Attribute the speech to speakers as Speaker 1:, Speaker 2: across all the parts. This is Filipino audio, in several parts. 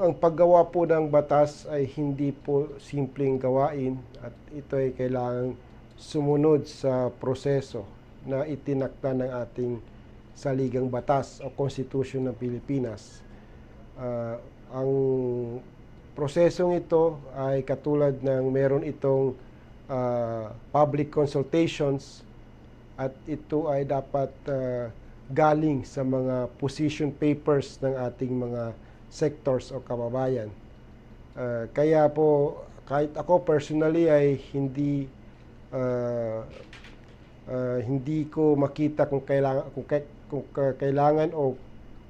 Speaker 1: Ang paggawa po ng batas ay hindi po simpleng gawain at ito ay kailangang sumunod sa proseso na itinakda ng ating saligang batas o konstitusyon ng Pilipinas. Ah, ang prosesong ito ay katulad ng meron itong ah, public consultations at ito ay dapat ah, galing sa mga position papers ng ating mga sectors o kababayan. Ah, kaya po kahit ako personally ay hindi ah, ah, hindi ko makita kung kailangan kung, kung ka- kailangan o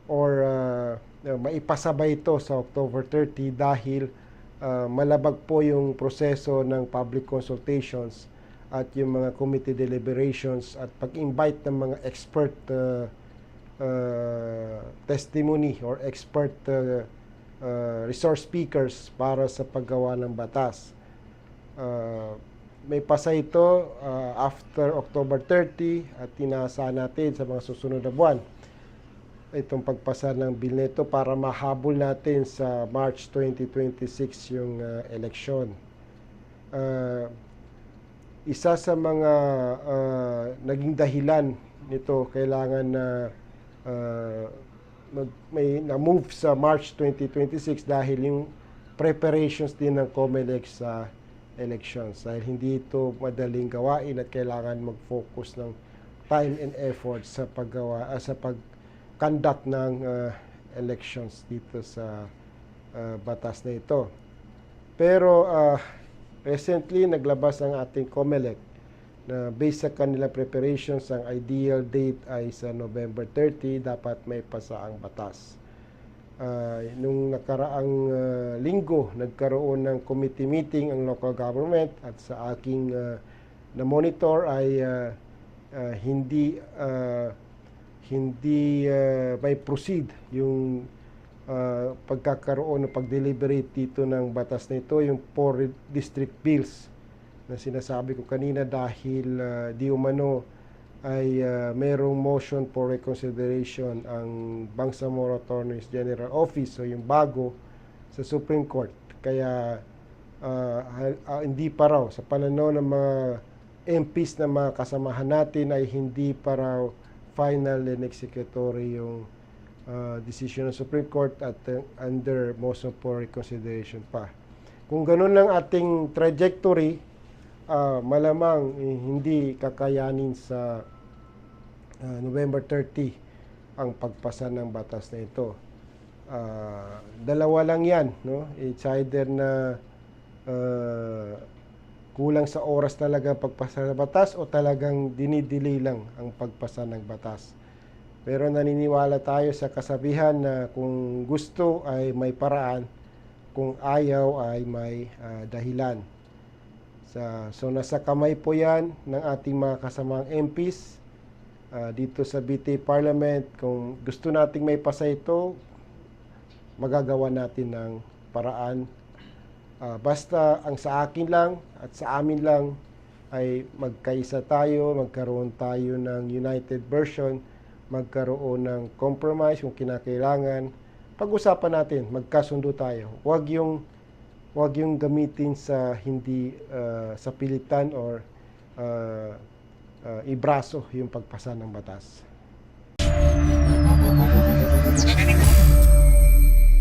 Speaker 1: or ah, maipasabay ito sa October 30 dahil ah, malabag po yung proseso ng public consultations at yung mga committee deliberations at pag-invite ng mga expert ah, ah, testimony or expert ah, ah, resource speakers para sa paggawa ng batas. Ah, may pasa ito ah, after October 30 at tinasa natin sa mga susunod na buwan itong pagpasa ng bill nito para mahabol natin sa March 2026 yung ah, eleksyon. Ah, isa sa mga ah, naging dahilan nito kailangan na ah, mag- may na-move sa March 2026 dahil yung preparations din ng COMELEC sa elections dahil hindi ito madaling gawain at kailangan mag-focus ng time and effort sa paggawa ah, sa pag-conduct ng ah, elections dito sa ah, batas na ito. Pero ah, recently naglabas ang ating COMELEC na based sa kanilang preparations ang ideal date ay sa November 30 dapat may pasa ang batas. Ah, nung nakaraang ah, linggo, nagkaroon ng committee meeting ang local government at sa aking ah, na-monitor ay ah, ah, hindi ah, hindi ah, may proceed yung ah, pagkakaroon ng pag-deliberate dito ng batas na ito, yung four district bills na sinasabi ko kanina dahil ah, di umano ay ah, merong motion for reconsideration ang Bangsamoro Attorneys General Office o yung bago sa Supreme Court. Kaya ha- ah, hindi pa raw sa pananaw ng mga MPs na mga kasamahan natin ay hindi pa raw final and executory yung ah, decision ng Supreme Court at uh, under motion for reconsideration pa. Kung ganun lang ating trajectory, ah, malamang eh, hindi kakayanin sa ah, November 30 ang pagpasa ng batas na ito. Ah, dalawa lang yan, no? It's either na ah, kulang sa oras talaga pagpasa ng batas o talagang dinidelay lang ang pagpasa ng batas. Pero naniniwala tayo sa kasabihan na kung gusto ay may paraan, kung ayaw ay may ah, dahilan. Sa, so nasa kamay po yan ng ating mga kasamang MPs ah, dito sa BT Parliament. Kung gusto nating may pasa ito, magagawa natin ng paraan. Ah, basta ang sa akin lang at sa amin lang ay magkaisa tayo, magkaroon tayo ng united version, magkaroon ng compromise kung kinakailangan. Pag-usapan natin, magkasundo tayo. Huwag yung wag yung gamitin sa hindi uh, sa pilitan or uh, uh, ibraso yung pagpasa ng batas.